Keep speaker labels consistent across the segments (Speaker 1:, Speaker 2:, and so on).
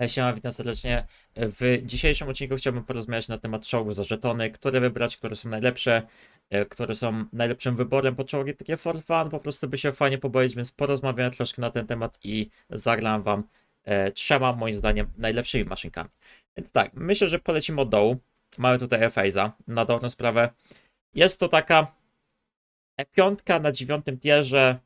Speaker 1: E, Siema, witam serdecznie. W dzisiejszym odcinku chciałbym porozmawiać na temat czołgów za żetony, które wybrać, które są najlepsze, e, które są najlepszym wyborem po czołgi, takie for fun, po prostu by się fajnie pobawić, więc porozmawiam troszkę na ten temat i zagram wam e, trzema, moim zdaniem, najlepszymi maszynkami. Więc tak, myślę, że polecimy od dołu. Mamy tutaj Efejza, na dobrą sprawę. Jest to taka E5 na dziewiątym tierze,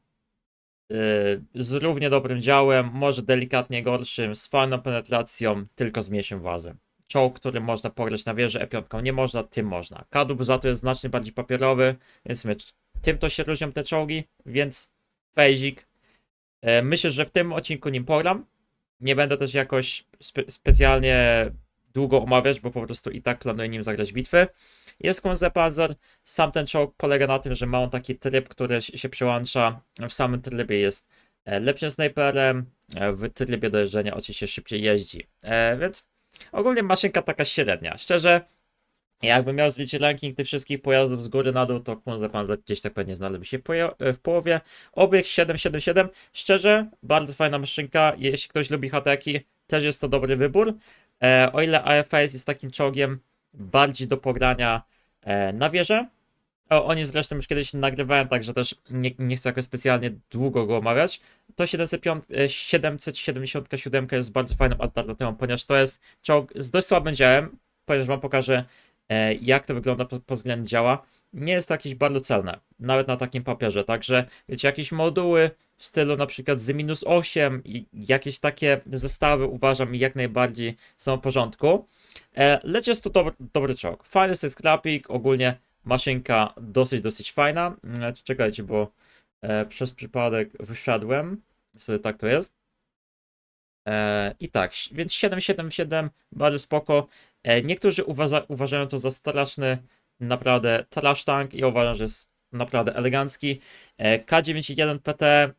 Speaker 1: z równie dobrym działem, może delikatnie gorszym, z fajną penetracją, tylko z mniejszym włazem. Czołg, który można pograć na wieży E5 nie można, tym można. Kadłub za to jest znacznie bardziej papierowy, więc my, tym to się różnią te czołgi, więc fejzik. Yy, myślę, że w tym odcinku nim pogram. Nie będę też jakoś spe specjalnie długo omawiać, bo po prostu i tak planuję nim zagrać bitwy. Jest Panzer. Sam ten czołg polega na tym, że ma on taki tryb, który się przełącza. W samym trybie jest e, lepszym snajperem. e, W trybie dojeżdżania oczywiście szybciej jeździ. E, Więc ogólnie maszynka taka średnia. Szczerze, jakbym miał zliczyć ranking tych wszystkich pojazdów z góry na dół, to Panzer gdzieś tak pewnie znalazłby się w połowie. Obieg 777. Szczerze, bardzo fajna maszynka. Jeśli ktoś lubi hateki, też jest to dobry wybór. E, o ile AFS jest takim czołgiem bardziej do pogrania e, na wieżę. O, oni zresztą już kiedyś nagrywałem, także też nie, nie chcę jakoś specjalnie długo go omawiać. To 705, e, 777 jest bardzo fajną alternatywą, ponieważ to jest czołg z dość słabym działem, ponieważ wam pokażę e, jak to wygląda pod, względem działa. Nie jest to jakieś bardzo celne, nawet na takim papierze, także wiecie, jakieś moduły w stylu na przykład z minus 8 i jakieś takie zestawy uważam jak najbardziej są w porządku. E, lecz jest to dobry, dobry czołg. Fajny jest skrapik, ogólnie maszynka dosyć, dosyć fajna. E, czekajcie, bo e, przez przypadek wyszedłem. Sobie tak to jest. E, I tak, więc 777 bardzo spoko. E, niektórzy uważa, uważają to za straszny, naprawdę trash tank i uważam, że jest naprawdę elegancki. E, K91 PT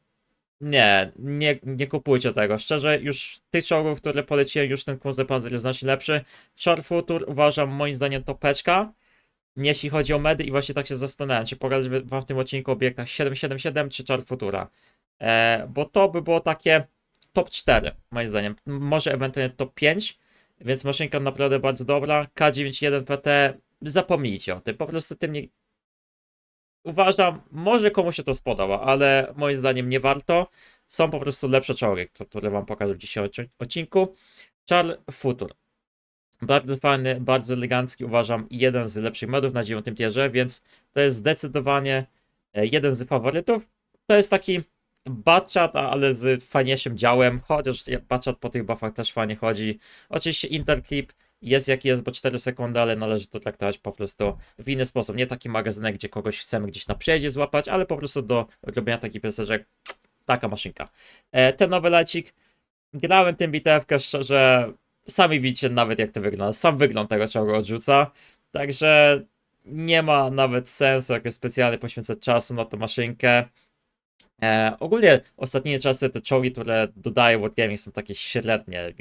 Speaker 1: nie, nie, nie kupujcie tego. Szczerze, już tych czołgów, które poleciłem, już ten Kunze Panzer jest znacznie lepszy. Char Futur uważam moim zdaniem topeczka. Jeśli chodzi o medy i właśnie tak się zastanawiam, czy pokazać wam w tym odcinku obiektach 777 czy Char Futura. E, bo to by było takie top 4 moim zdaniem. Może ewentualnie top 5. Więc maszynka naprawdę bardzo dobra. K91 PT, zapomnijcie o tym. Po prostu tym nie, uważam, może komuś się to spodoba, ale moim zdaniem nie warto. Są po prostu lepsze czołgi, które wam pokażę w dzisiejszym odcinku. Charles Futur. Bardzo fajny, bardzo elegancki, uważam, jeden z lepszych modów na dziewiątym tierze, więc to jest zdecydowanie e, jeden z faworytów. To jest taki Batchat, ale z fajniejszym działem, chociaż Batchat po tych buffach też fajnie chodzi. Oczywiście Interclip jest jaki jest, bo 4 sekundy, ale należy to traktować po prostu w inny sposób. Nie taki magazynek, gdzie kogoś chcemy gdzieś na przejdzie złapać, ale po prostu do robienia takich piosenek. Taka maszynka. E, ten nowy lacik. Grałem tym bitewkę, szczerze. Sami widzicie nawet jak to wygląda. Sam wygląd tego czołgu odrzuca. Także nie ma nawet sensu jakoś specjalnie poświęcać czasu na tą maszynkę. E, ogólnie ostatnie czasy te czołgi, które dodaję Wargaming są takie średnie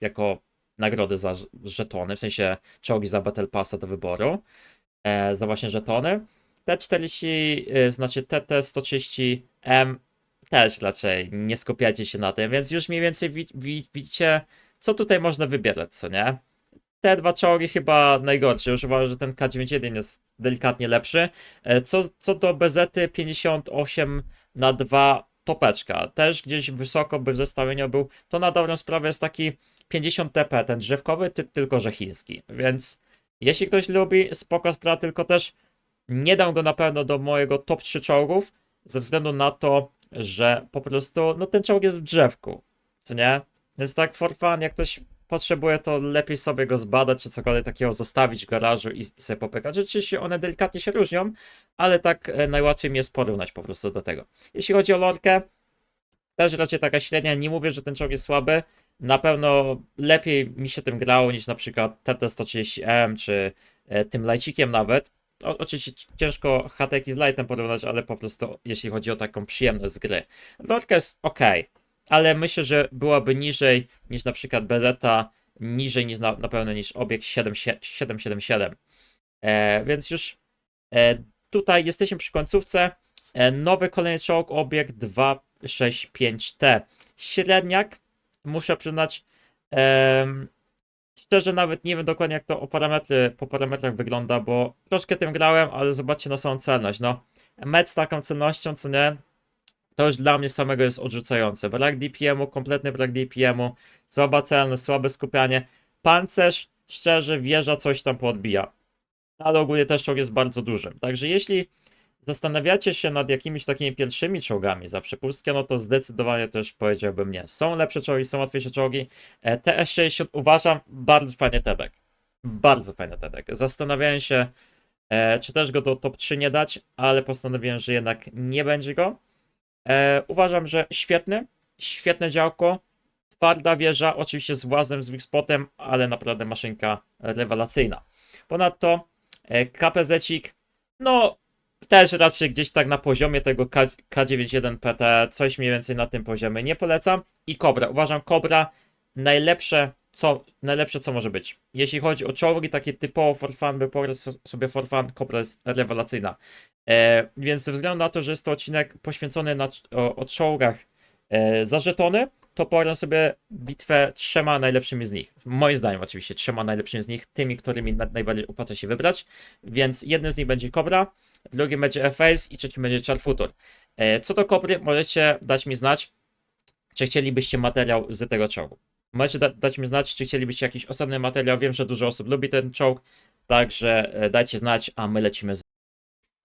Speaker 1: jako nagrody za żetony, w sensie czołgi za Battle Passa do wyboru, e, za właśnie żetony. T40, e, znaczy TT130M też raczej nie skupiacie się na tym, więc już mniej więcej wi- wi- widzicie, co tutaj można wybierać, co nie? Te dwa czołgi chyba najgorsze, już uważam, że ten K91 jest delikatnie lepszy. E, Co, co do BZ 58 na 2 topeczka, też gdzieś wysoko by w zestawieniu był, to na dobrą sprawę jest taki 50 TP, ten drzewkowy, ty, tylko że chiński. Więc jeśli ktoś lubi, spoko sprawa, tylko też nie dam go na pewno do mojego top 3 czołgów, ze względu na to, że po prostu, no ten czołg jest w drzewku, co nie? Więc tak for fun, jak ktoś potrzebuje, to lepiej sobie go zbadać, czy cokolwiek takiego zostawić w garażu i, sobie popykać. Rzeczywiście one delikatnie się różnią, ale tak e, najłatwiej mi jest porównać po prostu do tego. Jeśli chodzi o lorkę, też raczej taka średnia, nie mówię, że ten czołg jest słaby, na pewno lepiej mi się tym grało niż na przykład TT130M czy e, tym lajcikiem nawet. O, oczywiście ci- ciężko hateki z lightem porównać, ale po prostu jeśli chodzi o taką przyjemność z gry. Lorka jest ok, ale myślę, że byłaby niżej niż na przykład Beretta, niżej niż na, na pewno niż obiekt 7, 777. E, więc już e, tutaj jesteśmy przy końcówce. E, nowy kolejny czołg, obiekt 265T. Średniak, muszę przyznać, Em, szczerze nawet nie wiem dokładnie jak to o parametry, po parametrach wygląda, bo troszkę tym grałem, ale zobaczcie na samą celność, no. Met z taką celnością, co nie, to już dla mnie samego jest odrzucające. Brak DPM-u, kompletny brak DPM-u, słaba celność, słabe skupianie. Pancerz, szczerze, wieża coś tam poodbija. Ale ogólnie też czołg jest bardzo duży. Także jeśli zastanawiacie się nad jakimiś takimi pierwszymi czołgami za przepustkę, no to zdecydowanie też powiedziałbym nie. Są lepsze czołgi, są łatwiejsze czołgi. E, TS-60 uważam bardzo fajny tedek. Bardzo fajny tedek. Zastanawiałem się, e, czy też go do top 3 nie dać, ale postanowiłem, że jednak nie będzie go. E, uważam, że świetny, świetne działko, twarda wieża, oczywiście z włazem, z spotem, ale naprawdę maszynka rewelacyjna. Ponadto e, KPZ-cik, no też raczej gdzieś tak na poziomie tego K- K91 PT, coś mniej więcej na tym poziomie nie polecam. I Cobra, uważam Cobra najlepsze, co, najlepsze co może być. Jeśli chodzi o czołgi takie typowo for fun, by sobie for fun, Cobra jest rewelacyjna. E, więc ze względu na to, że jest to odcinek poświęcony na, o, o czołgach e, za żetony, to pogram sobie bitwę trzema najlepszymi z nich. Moim zdaniem oczywiście trzema najlepszymi z nich, tymi, którymi na, najbardziej opłaca się wybrać. Więc jednym z nich będzie Cobra, drugim będzie Face i trzecim będzie Charfutur. E, co do Kobry, możecie dać mi znać, czy chcielibyście materiał z tego czołgu. Możecie da- dać mi znać, czy chcielibyście jakiś osobny materiał. Wiem, że dużo osób lubi ten czołg, także e, dajcie znać, a my lecimy z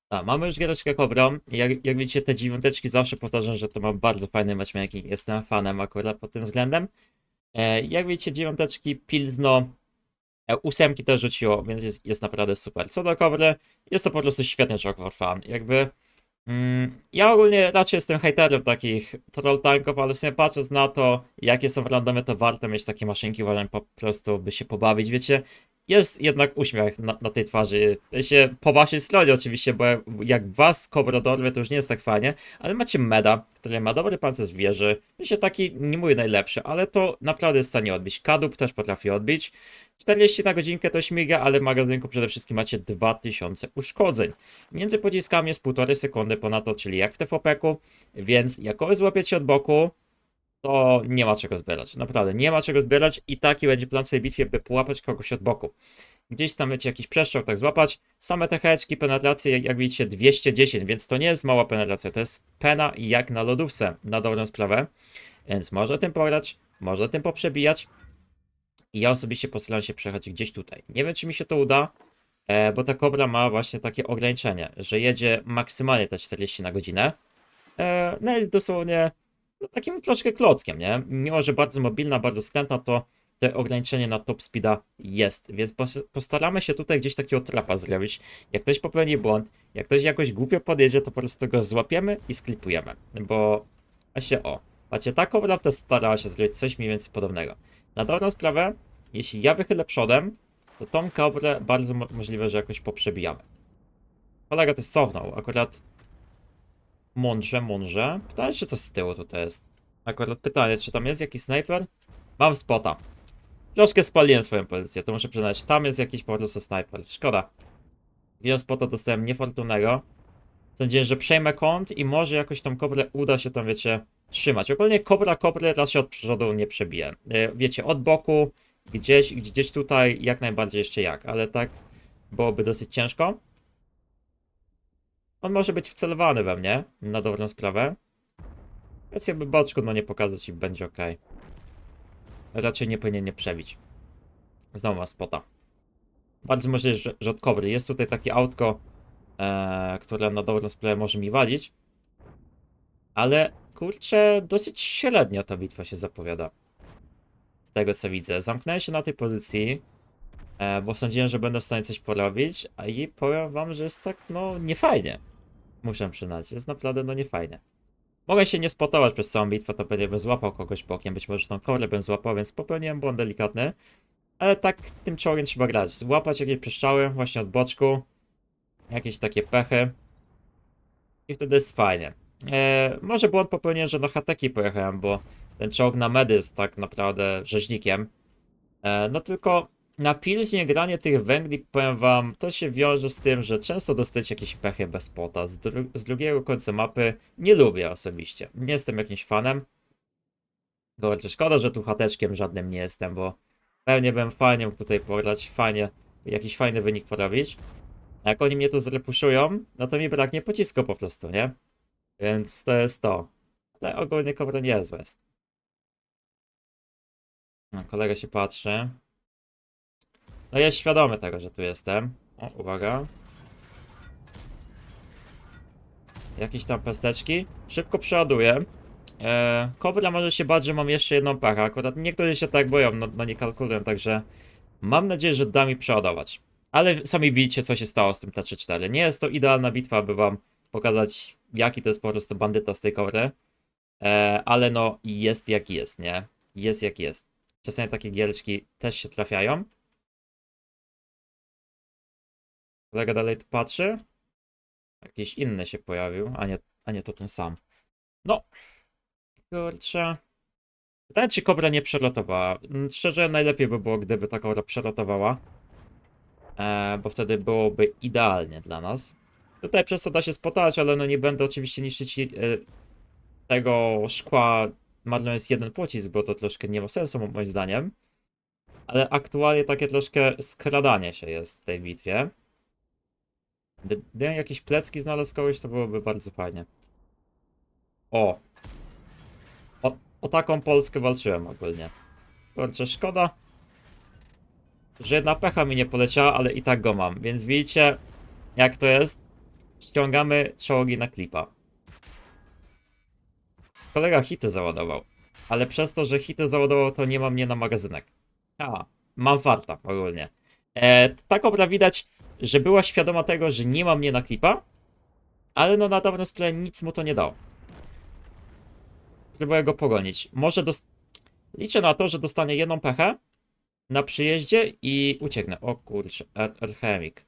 Speaker 1: a, mamy już giereczkę Kobrą. Jak, jak widzicie, te dziewiąteczki zawsze powtarzam, że to ma bardzo fajny matchmaking. Jestem fanem akurat pod tym względem. E, jak widzicie, dziewiąteczki Pilzno e, ósemki też rzuciło, więc jest, jest naprawdę super. Co do Kobry, jest to po prostu świetny czołg for. Jakby ja ogólnie raczej jestem haterem takich troll tanków, ale w sumie patrząc na to, jakie są randomy, to warto mieć takie maszynki, uważam po prostu, by się pobawić, wiecie jest jednak uśmiech na, na tej twarzy. Się po waszej stronie oczywiście, bo jak was kobra to już nie jest tak fajnie, ale macie meda, który ma dobry pancerz wieży. Wiecie, taki nie mówię najlepszy, ale to naprawdę jest w stanie odbić. Kadub też potrafi odbić. 40 na godzinkę to śmiga, ale w magazynku przede wszystkim macie 2000 uszkodzeń. Między pociskami jest 1,5 sekundy ponadto, czyli jak w TVP-ku, więc jak złapiecie od boku, to nie ma czego zbierać. Naprawdę, nie ma czego zbierać i taki będzie plan w tej bitwie, by połapać kogoś od boku. Gdzieś tam wiecie, jakiś przeszczał tak złapać. Same te heczki, penetracje, jak, widzicie, 210, więc to nie jest mała penetracja, to jest pena jak na lodówce, na dobrą sprawę. Więc można tym pograć, można tym poprzebijać. I ja osobiście postaram się przejechać gdzieś tutaj. Nie wiem, czy mi się to uda, e, bo ta kobra ma właśnie takie ograniczenie, że jedzie maksymalnie te 40 na godzinę. E, no jest dosłownie takim troszkę klockiem, nie? Mimo, że bardzo mobilna, bardzo skrętna, to te ograniczenie na top speeda jest, więc pos- postaramy się tutaj gdzieś takiego trapa zrobić. Jak ktoś popełni błąd, jak ktoś jakoś głupio podjedzie, to po prostu go złapiemy i sklipujemy, bo właśnie o, macie ta kobra też starała się zrobić coś mniej więcej podobnego. Na dobrą sprawę, jeśli ja wychylę przodem, to tą kobrę bardzo mo- możliwe, że jakoś poprzebijamy. Kolega też cofnął, akurat mądrze, mądrze. Pytanie, czy to z tyłu tutaj jest. Akurat pytanie, czy tam jest jakiś snajper? Mam spota. Troszkę spaliłem swoją pozycję, to muszę przyznać. Tam jest jakiś po prostu snajper. Szkoda. Wziąłem spota, dostałem niefortunnego. Sądziłem, że przejmę kąt i może jakoś tą kobrę uda się tam, wiecie, trzymać. Ogólnie kobra kobry raczej od przodu nie przebije. E, Wiecie, od boku, gdzieś, gdzieś tutaj, jak najbardziej jeszcze jak, ale tak byłoby dosyć ciężko. On może być wcelowany we mnie, na dobrą sprawę. Więc jakby boczku no nie pokazać i będzie ok. Raczej nie powinien nie przebić. Znowu ma spota. Bardzo możliwe, że, że od kobry. Jest tutaj takie autko, e, które na dobrą sprawę może mi walić. Ale kurczę, dosyć średnio ta bitwa się zapowiada. Z tego co widzę. Zamknąłem się na tej pozycji, e, bo sądziłem, że będę w stanie coś porobić, a i powiem wam, że jest tak, no, niefajnie. Muszę przyznać, jest naprawdę, no, niefajnie. Mogę się nie spotować przez całą bitwę, to pewnie bym złapał kogoś bokiem, być może tą korę bym złapał, więc popełniłem błąd delikatny. Ale tak tym czołgiem trzeba grać. Złapać jakieś przeszczały właśnie od boczku. Jakieś takie pechy. I wtedy jest fajnie. E, może błąd popełniłem, że na hateki pojechałem, bo ten czołg na medy jest tak naprawdę rzeźnikiem. E, no tylko na pilźnie granie tych węgli, powiem wam, to się wiąże z tym, że często dostajecie jakieś pechy bez spota. Z, dru- z drugiego końca mapy nie lubię osobiście. Nie jestem jakimś fanem. Kurczę, szkoda, że tu chateczkiem żadnym nie jestem, bo pewnie bym fajnie mógł tutaj pograć, fajnie, jakiś fajny wynik porobić. A jak oni mnie tu zrepuszują, no to mi braknie pocisku po prostu, nie? Więc to jest to. Ale ogólnie Kobra nie jest. No, kolega się patrzy. No jest świadomy tego, że tu jestem. O, uwaga. Jakieś tam pesteczki. Szybko przeładuję. Eee, Kobra może się bać, że mam jeszcze jedną pechę. Akurat niektórzy się tak boją, no, no nie kalkulują, także mam nadzieję, że da mi przeładować. Ale sami widzicie, co się stało z tym T3-4. Nie jest to idealna bitwa, aby wam pokazać, jaki to jest po prostu bandyta z tej kobry. Eee, ale no, jest jak jest, nie? Jest jak jest. Czasami takie giereczki też się trafiają. Kolega dalej patrzy. Jakiś inny się pojawił, a nie, a nie to ten sam. No. Kurczę. Pytanie, czy kobra nie przelotowała. Mm, Szczerze, najlepiej by było, gdyby ta kobra przelotowała. E, bo wtedy byłoby idealnie dla nas. Tutaj przez to da się spotać, ale no nie będę oczywiście niszczyć e, tego szkła. Marnując jeden pocisk, bo to troszkę nie ma sensu moim zdaniem. Ale aktualnie takie troszkę skradanie się jest w tej bitwie. Gdybym jakieś plecki znalazł kogoś, to byłoby bardzo fajnie. O. o! O taką Polskę walczyłem ogólnie. Kurczę, szkoda, że jedna pecha mi nie poleciała, ale i tak go mam. Więc widzicie, jak to jest. Ściągamy czołogi na klipa. Kolega hity załadował. Ale przez to, że hity załadował, to nie ma mnie na magazynek. A, mam farta ogólnie. E, ta kobra widać, że była świadoma tego, że nie ma mnie na klipa, ale no na dobrą sprawę nic mu to nie dało. Próbuję go pogonić. Może dos... Liczę na to, że dostanie jedną pechę na przyjeździe i ucieknę. O kurczę, al- alchemik.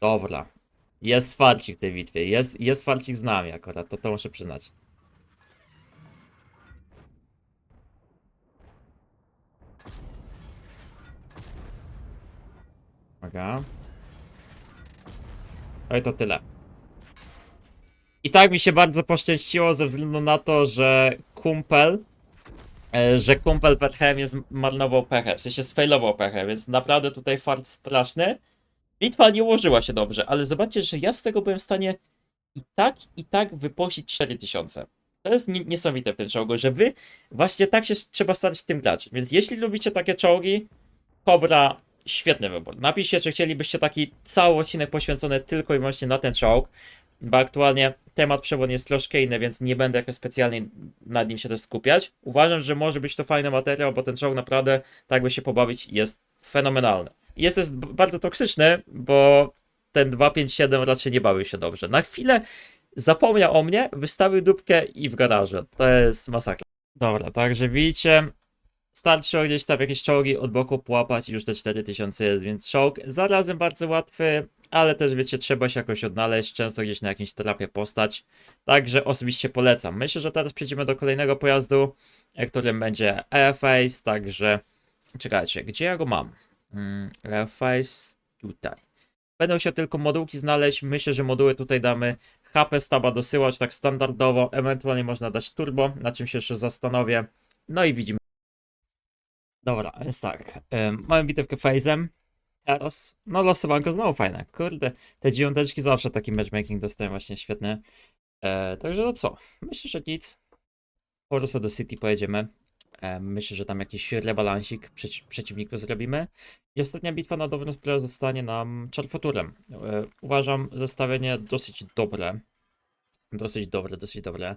Speaker 1: Dobra. Jest farcik w tej bitwie. Jest, jest farcik z nami akurat, to, to muszę przyznać. Uwaga. No i to tyle. I tak mi się bardzo poszczęściło ze względu na to, że kumpel, e, że kumpel Pethem zmarnował pechę, w sensie sfailował pechę, więc naprawdę tutaj fart straszny. Bitwa nie ułożyła się dobrze, ale zobaczcie, że ja z tego byłem w stanie i tak, i tak wyposić 4000. To jest nie- niesamowite w tym czołgu, że wy właśnie tak się trzeba starać tym grać. Więc jeśli lubicie takie czołgi, Cobra, świetny wybór. Napiszcie, czy chcielibyście taki cały odcinek poświęcony tylko i wyłącznie na ten czołg, bo aktualnie temat przewodni jest troszkę inny, więc nie będę jakoś specjalnie nad nim się też skupiać. Uważam, że może być to fajny materiał, bo ten czołg naprawdę, tak by się pobawić, jest fenomenalny. Jest też bardzo toksyczny, bo ten 257 raczej nie bawił się dobrze. Na chwilę zapomniał o mnie, wystawił dupkę i w garażu. To jest masakra. Dobra, także widzicie, starczy gdzieś tam jakieś czołgi od boku połapać i już te 4000 jest, więc czołg zarazem bardzo łatwy, ale też wiecie, trzeba się jakoś odnaleźć, często gdzieś na jakimś trapie postać, także osobiście polecam. Myślę, że teraz przejdziemy do kolejnego pojazdu, e, którym będzie Airface, także czekajcie, gdzie ja go mam? Mm, Airface tutaj. Będą się tylko modułki znaleźć, myślę, że moduły tutaj damy HP staba dosyłać tak standardowo, ewentualnie można dać turbo, na czym się jeszcze zastanowię, no i widzimy Dobra, jest tak. Ym, mamy bitewkę Faze'em. Teraz, no losowanko znowu fajne. Kurde, te dziewiąteczki zawsze taki matchmaking dostają właśnie świetny. E, także no co, myślę, że nic. Po do City pojedziemy. E, myślę, że tam jakiś rebalansik przeci przeciwniku zrobimy. I ostatnia bitwa na dobrą sprawę zostanie nam czarfoturem. E, uważam zestawienie dosyć dobre. Dosyć dobre, dosyć dobre.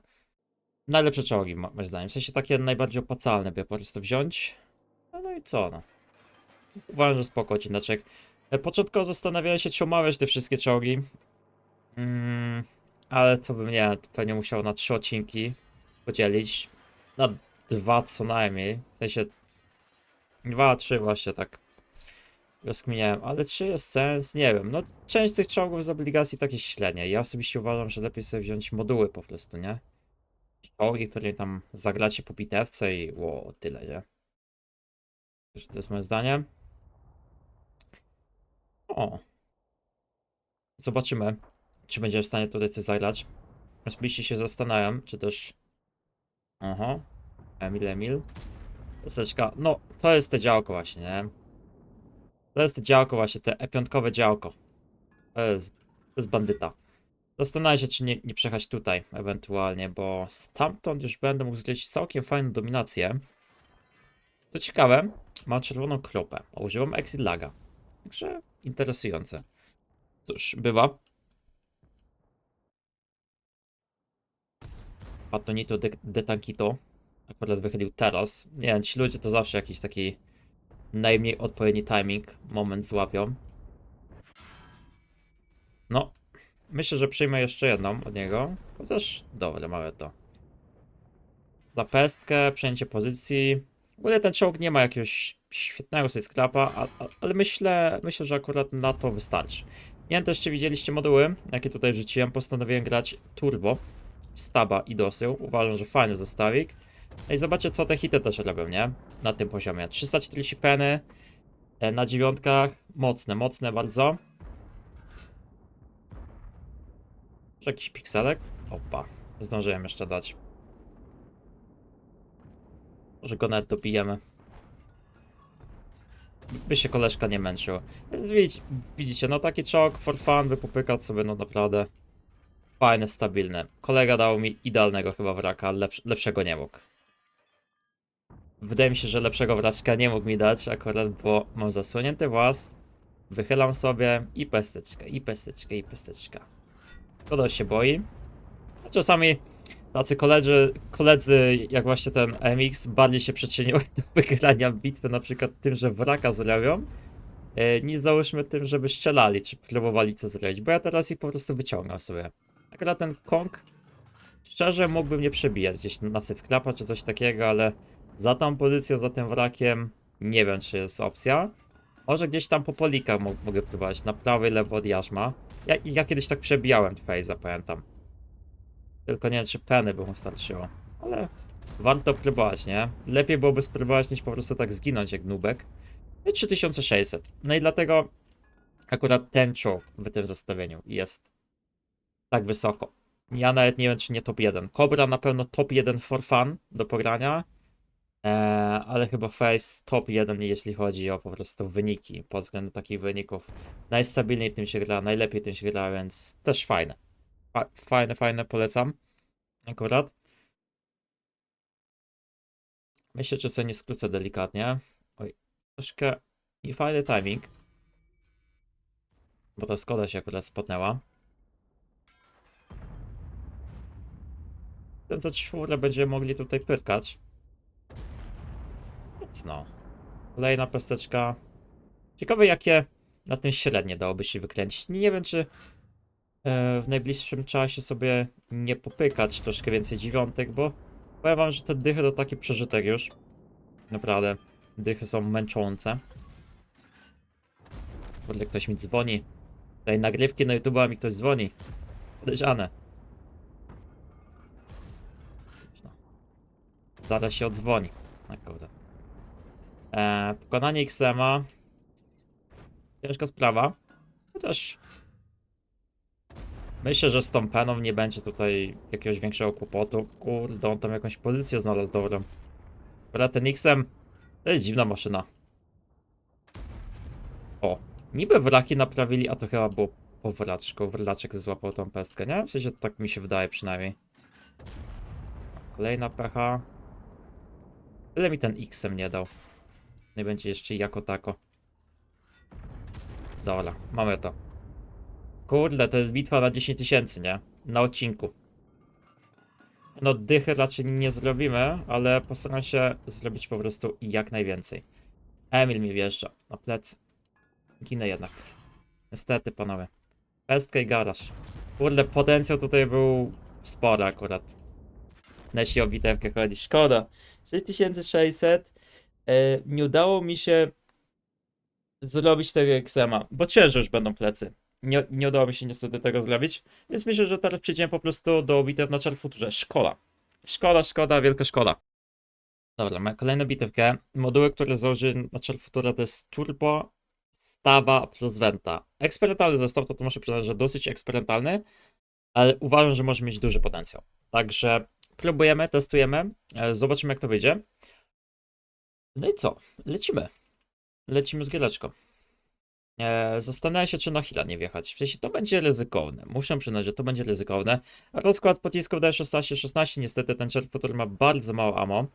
Speaker 1: Najlepsze czołgi, mo- moim zdaniem. W sensie takie najbardziej opłacalne, by po prostu wziąć. I co, no. Uważam, że spoko odcineczek. E, Początkowo zastanawiałem się, czy omawiać te wszystkie czołgi. Mm, ale to bym, nie, to pewnie musiał na trzy odcinki podzielić. Na dwa co najmniej. W sensie dwa, trzy właśnie tak rozkminiałem. Ale czy jest sens? Nie wiem. No część tych czołgów z obligacji takie średnie. Ja osobiście uważam, że lepiej sobie wziąć moduły po prostu, nie? Czołgi, które tam zagracie po bitewce i o, tyle, nie? To jest moje zdanie. O. Zobaczymy, czy będziemy w stanie tutaj coś zagrać. Osobiście się zastanawiam, czy też Aha. Emil, Emil. Kosteczka. No, to jest te działko właśnie, nie? To jest te działko właśnie, te e-piątkowe działko. To jest, to jest bandyta. Zastanawiam się, czy nie, nie przejechać tutaj ewentualnie, bo stamtąd już będę mógł zlecić całkiem fajną dominację. Co ciekawe, mam czerwoną kropę, a używam exit laga. Także interesujące. Cóż, bywa. Patonito de, de Tankito akurat wychylił teraz. Nie wiem, ci ludzie to zawsze jakiś taki najmniej odpowiedni timing, moment złapią. No, myślę, że przyjmę jeszcze jedną od niego. Chociaż, dobra, mamy to. Za pestkę, przejęcie pozycji. W ogóle ten czołg nie ma jakiegoś świetnego sobie sklapa, ale myślę, myślę, że akurat na to wystarczy. Nie wiem, też czy widzieliście moduły, jakie tutaj wrzuciłem. Postanowiłem grać turbo, staba i dosył. Uważam, że fajny zestawik. No i zobaczcie, co te hity też robią, nie? Na tym poziomie. 340 peny e, na dziewiątkach. Mocne, mocne bardzo. Jakiś pikselek? Opa, zdążyłem jeszcze dać. Może go nawet dobijemy. By się koleżka nie męczył. Widzicie, widzicie, no taki czołg for fun, by popykać sobie, no naprawdę fajne, stabilne. Kolega dał mi idealnego chyba wraka, lepsz, lepszego nie mógł. Wydaje mi się, że lepszego wraczka nie mógł mi dać akurat, bo mam zasłonięty włas. Wychylam sobie i pesteczkę, i pesteczkę, i pesteczkę. Kto się boi. A czasami tacy koledzy, koledzy jak właśnie ten MX bardziej się przyczyniły do wygrania bitwy na przykład tym, że wraka zrobią, e, niż załóżmy tym, żeby strzelali, czy próbowali co zrobić, bo ja teraz ich po prostu wyciągam sobie. Akurat ten Kong, szczerze mógłbym nie przebijać gdzieś na sklapa czy coś takiego, ale za tą pozycją, za tym wrakiem, nie wiem czy jest opcja. Może gdzieś tam po polikach mo- mogę próbować, na prawej, lewo od jarzma. Ja, ja kiedyś tak przebijałem Faze'a, pamiętam. Tylko nie wiem, czy peny by mu starczyło. Ale warto próbować, nie? Lepiej byłoby spróbować, niż po prostu tak zginąć jak nubek. I 3600. No i dlatego akurat ten czołg w tym zestawieniu jest tak wysoko. Ja nawet nie wiem, czy nie top 1. Cobra na pewno top 1 for fun do pogrania. Eee, ale chyba Face top 1, jeśli chodzi o po prostu wyniki, pod względem takich wyników. Najstabilniej tym się gra, najlepiej tym się gra, więc też fajne. Fa- fajne, fajne, polecam. Akurat. Myślę, że sobie nie skrócę delikatnie. Oj, troszkę i fajny timing. Bo ta Skoda się akurat spotnęła. Ten za czwórę będziemy mogli tutaj pyrkać. Więc no. Kolejna pesteczka. Ciekawe jakie na tym średnie dałoby się wykręcić. Nie wiem czy w najbliższym czasie sobie nie popykać troszkę więcej dziewiątek, bo powiem wam, że te dychy to taki przeżytek już. Naprawdę. Dychy są męczące. Kurde, ktoś mi dzwoni. Tutaj nagrywki na YouTube mi ktoś dzwoni. Podejrzane. No. Zaraz się odzwoni. Na kurde. Eee, pokonanie XM'a. Ciężka sprawa. Chociaż myślę, że z tą peną nie będzie tutaj jakiegoś większego kłopotu. Kurde, on tam jakąś pozycję znalazł dobrą. Ale ten XM to jest dziwna maszyna. O, niby wraki naprawili, a to chyba było po wraczku. Wraczek złapał tą pestkę, nie? W sensie tak mi się wydaje przynajmniej. Kolejna pecha. Tyle mi ten XM nie dał. Nie będzie jeszcze jako tako. Dobra, mamy to. Kurde, to jest bitwa na 10 tysięcy, nie? Na odcinku. No, dychy raczej nie zrobimy, ale postaram się zrobić po prostu jak najwięcej. Emil mi wjeżdża na plecy. Ginę jednak. Niestety, panowie. Pestka i garaż. Kurde, potencjał tutaj był spory akurat. Jeśli o bitewkę chodzi. Szkoda. 6600. E, nie udało mi się zrobić tego XM-a, bo ciężko już będą plecy. Nie, nie udało mi się niestety tego zrobić, więc myślę, że teraz przejdziemy po prostu do bitew na Czar Futurze. Szkoda. Szkoda, szkoda, wielka szkoda. Dobra, mamy kolejną bitewkę. Moduły, które założy na Czar Futura to jest Turbo, Stawa plus Venta. Eksperymentalny zestaw, to, to muszę przyznać, że dosyć eksperymentalny, ale uważam, że może mieć duży potencjał. Także próbujemy, testujemy, e, zobaczymy jak to wyjdzie. No i co? Lecimy. Lecimy z giereczką. E, zastanawiam się, czy na chwilę nie wjechać. W sensie to będzie ryzykowne. Muszę przyznać, że to będzie ryzykowne. Rozkład pocisków D16-16, niestety ten czerw futur ma bardzo mało ammo.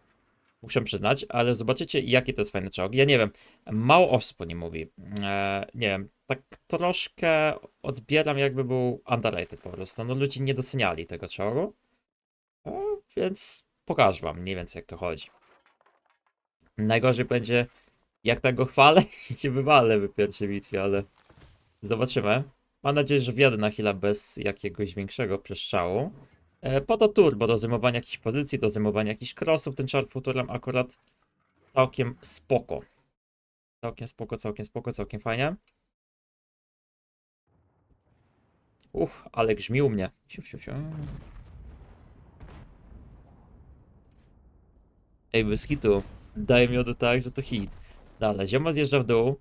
Speaker 1: Muszę przyznać, ale zobaczycie jaki to jest fajny czołg. Ja nie wiem, mało osób po nim mówi. E, nie wiem, tak troszkę odbieram jakby był underrated po prostu. No ludzie nie doceniali tego czołgu. E, więc pokażę wam mniej więcej jak to chodzi. Najgorzej będzie jak tak go chwalę się wywalę w pierwszej bitwie, ale zobaczymy. Mam nadzieję, że wjadę na chwilę bez jakiegoś większego przeszczału. E, po to turbo do zajmowania jakichś pozycji, do zajmowania jakichś crossów. Ten czar futurem akurat całkiem spoko. Całkiem spoko, całkiem spoko, całkiem fajnie. Uff, ale grzmił mnie. Siu, siu, siu. Ej, bez hitu. Daje mi to tak, że to hit. Dalej, zioma zjeżdża w dół.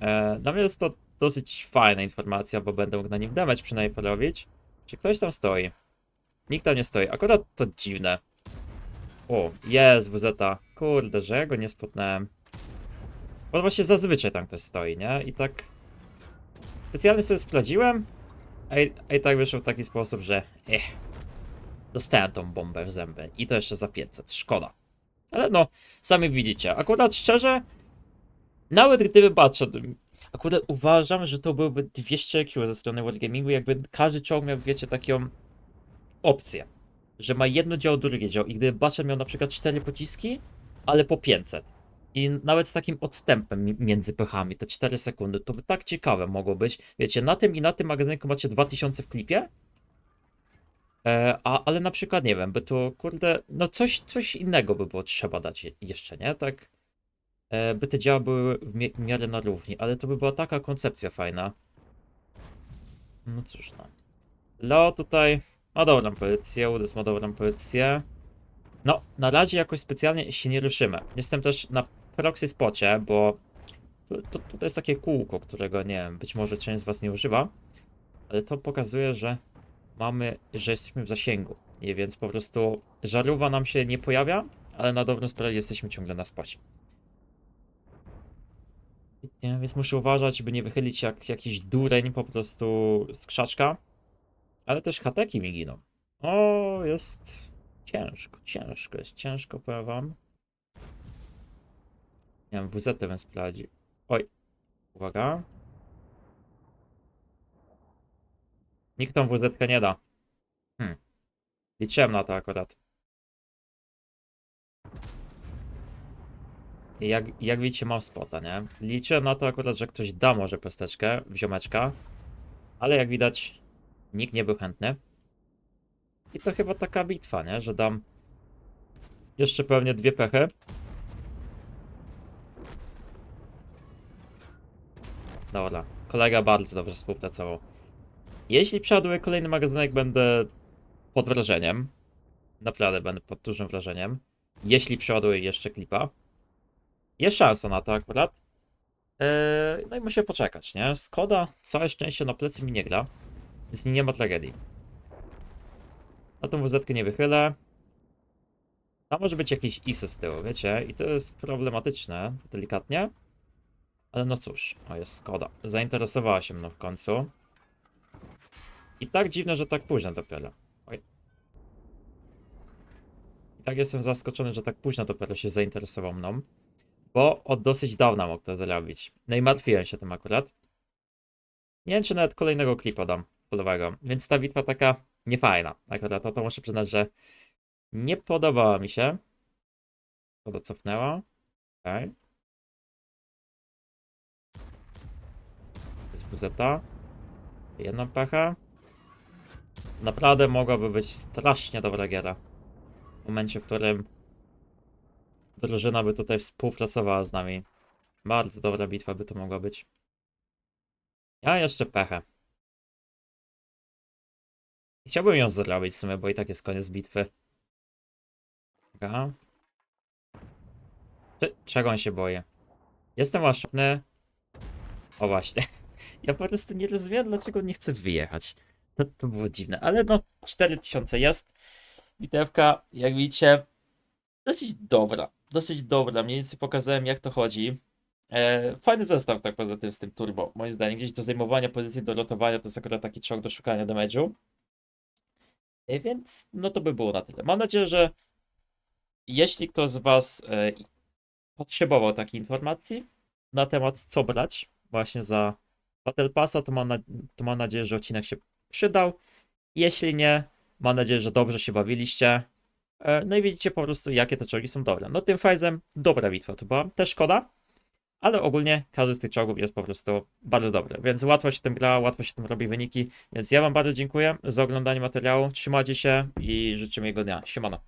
Speaker 1: E, dla mnie jest to dosyć fajna informacja, bo będę mógł na nim damage przynajmniej porobić. Czy ktoś tam stoi? Nikt tam nie stoi. Akurat to dziwne. O, jest WZ. Kurde, że ja go nie spotnąłem. Bo właśnie zazwyczaj tam ktoś stoi, nie? I tak... Specjalnie sobie sprawdziłem, a i, a tak wyszło w taki sposób, że... Eh, dostałem tą bombę w zęby. I to jeszcze za 500. Szkoda. Ale no, sami widzicie. Akurat szczerze, nawet gdyby patrzę, akurat uważam, że to byłby 200 IQ ze strony Wargamingu, jakby każdy czołg miał, wiecie, taką opcję, że ma jedno dział, drugie dział i gdyby Butcher miał na przykład 4 pociski, ale po 500 i nawet z takim odstępem mi- między pechami, te 4 sekundy, to by tak ciekawe mogło być. Wiecie, na tym i na tym magazynku macie 2000 w klipie, E, a, ale na przykład, nie wiem, by to, kurde, no coś, coś innego by było trzeba dać je, jeszcze, nie? Tak, by te działa były w, mi w miarę na równi, ale to by była taka koncepcja fajna. No cóż, no. Leo tutaj ma dobrą pozycję, Udys ma dobrą pozycję. No, na razie jakoś specjalnie się nie ruszymy. Jestem też na proxy spocie, bo tu, tutaj jest takie kółko, którego, nie wiem, być może część z was nie używa, ale to pokazuje, że mamy, że jesteśmy w zasięgu. I więc po prostu żarówa nam się nie pojawia, ale na dobrą sprawę jesteśmy ciągle na spocie. Nie, więc muszę uważać, by nie wychylić jak jakiś dureń po prostu z krzaczka. Ale też hateki mi giną. O, jest ciężko, ciężko, jest ciężko, powiem wam. Nie wiem, WZ bym sprawdził. Oj, uwaga. Nikt tą WZ nie da. Hmm. Liczyłem na to akurat. Jak, jak widzicie, mam spota, nie? Liczyłem na to akurat, że ktoś da może pesteczkę w ziomeczka. Ale jak widać, nikt nie był chętny. I to chyba taka bitwa, nie? Że dam jeszcze pewnie dwie pechy. Dobra, kolega bardzo dobrze współpracował. Jeśli przeładuję kolejny magazynek, będę pod wrażeniem. Naprawdę będę pod dużym wrażeniem. Jeśli przeładuję jeszcze klipa. Jest szansa na to akurat. Eee, no i muszę poczekać, nie? Skoda całe szczęście na plecy mi nie gra. Więc nie ma tragedii. Na tą wz nie wychylę. Tam może być jakiś ISO z tyłu, wiecie? I to jest problematyczne, delikatnie. Ale no cóż, o jest Skoda. Zainteresowała się mną w końcu. I tak dziwne, że tak późno dopiero. Oj. I tak jestem zaskoczony, że tak późno dopiero się zainteresował mną. Bo od dosyć dawna mógł to zrobić. No i martwiłem się tym akurat. Nie wiem, czy nawet kolejnego klipa dam polowego. Więc ta bitwa taka niefajna. Akurat to, to muszę przyznać, że nie podobała mi się. To docofnęła. Okej. Jest WZ. Jedną pechę. Naprawdę mogłaby być strasznie dobra giera. W momencie, w którym drużyna by tutaj współpracowała z nami. Bardzo dobra bitwa by to mogła być. Ja jeszcze pechę. Chciałbym ją zrobić w sumie, bo i tak jest koniec bitwy. Cze- czego on się boi? Jestem oszczędny. O właśnie. Ja po prostu nie rozumiem, dlaczego nie chcę wyjechać. To, to było dziwne, ale no 4000 jest, Bitewka, jak widzicie, dosyć dobra. Dosyć dobra. Mniej więcej pokazałem, jak to chodzi. E, fajny zestaw, tak poza tym, z tym turbo. Moim zdaniem, gdzieś do zajmowania pozycji, do lotowania, to jest akurat taki czołg do szukania damage'u. E, więc, no to by było na tyle. Mam nadzieję, że jeśli ktoś z Was e, potrzebował takiej informacji na temat, co brać właśnie za Battle Passa, to mam, na, to mam nadzieję, że odcinek się przydał. Jeśli nie, mam nadzieję, że dobrze się bawiliście. E, No i widzicie po prostu, jakie te czołgi są dobre. No tym Fajzem dobra bitwa to była, też szkoda, ale ogólnie każdy z tych czołgów jest po prostu bardzo dobry, więc łatwo się tym gra, łatwo się tym robi wyniki, więc ja wam bardzo dziękuję za oglądanie materiału, trzymajcie się i życzę miłego dnia. Siemano.